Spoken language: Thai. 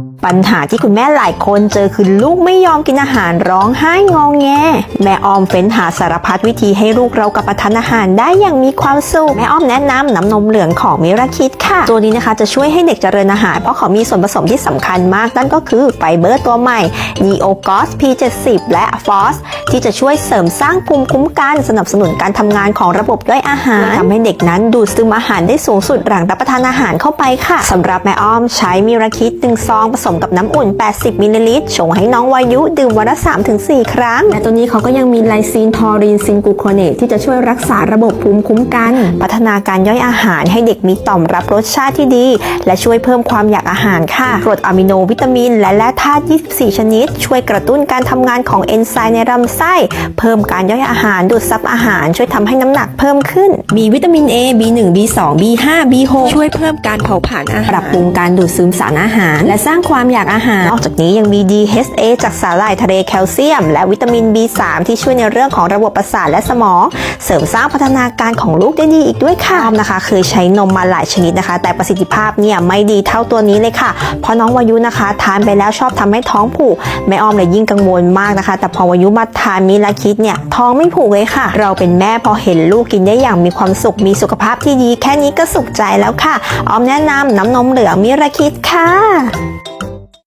you ปัญหาที่คุณแม่หลายคนเจอคือลูกไม่ยอมกินอาหารร้องไห้งองแง แม่ออมเฟ้นหาสารพัดวิธีให้ลูกเรากับประทานอาหารได้อย่างมีความสุข แม่ออมแนะนำน้ำนมเหลืองของมิราคิดค่ะ ตัวนี้นะคะจะช่วยให้เด็กเจริญอาหาร เพราะเขามีส่วนผสมที่สำคัญมาก นั่นก็คือไฟเบอร์ตัวใหม่ n e o g o s P70 และ f o s ที่จะช่วยเสริมสร้างภูมิคุ้มกันสนับสนุนการทำงานของระบบย่อยอาหารทำให้เด็กนั้นดูดซึมอาหารได้สูงสุดหลังรับประทานอาหารเข้าไปค่ะสำหรับแม่อ้อมใช้มิราคิดหนึ่งซองผสมกับน้ำอุ่น 80 มิลลิลิตรชงให้น้องวายุดื่มวันละ 3-4 ครั้ง และตัวนี้เขาก็ยังมีไลซีนทอรีนซินกลูโคเนตที่จะช่วยรักษาระบบภูมิคุ้มกัน พัฒนาการย่อยอาหารให้เด็กมีต่อมรับรสชาติที่ดี และช่วยเพิ่มความอยากอาหารค่ะกรดอะมิโนวิตามิน และแร่ธาตุ 24 ชนิด ช่วยกระตุ้นการทำงานของเอนไซม์ในลำไส้ เพิ่มการย่อยอาหารดูดซับอาหาร ช่วยทำให้น้ำหนักเพิ่มขึ้น มีวิตามิน A B1 B2 B5 B6 ช่วยเพิ่มการเผาผลาญอาปหารรับปรุงการดูดซึมสารอาหาร และสร้างความอยากอาหาร นอกจากนี้ยังมี DHA จากสาหร่ายทะเลแคลเซียม และวิตามิน B3 ที่ช่วยในเรื่องของระบบประสาทและสมอง เสริมสร้างพัฒนาการของลูกได้ดีอีกด้วยค่ะอ้อมนะคะเคยใช้นมมาหลายชนิดนะคะ แต่ประสิทธิภาพเนี่ยไม่ดีเท่าตัวนี้เลยค่ะ เพราะน้องวายุนะคะ ทานไปแล้วชอบทำให้ท้องผูกแม่อ้อมเลยยิ่งกังวลมากนะคะ แต่พอวายุมาทานมิลาคิดเนี่ยท้องไม่ผูกเลยค่ะ เราเป็นแม่พอเห็นลูกกินได้อย่างมีความสุขมีสุขภาพที่ดี แค่นี้ก็สุขใจแล้วค่ะ อ้อมแนะนำน้ำนมเหลืองมิราคิดค่ะ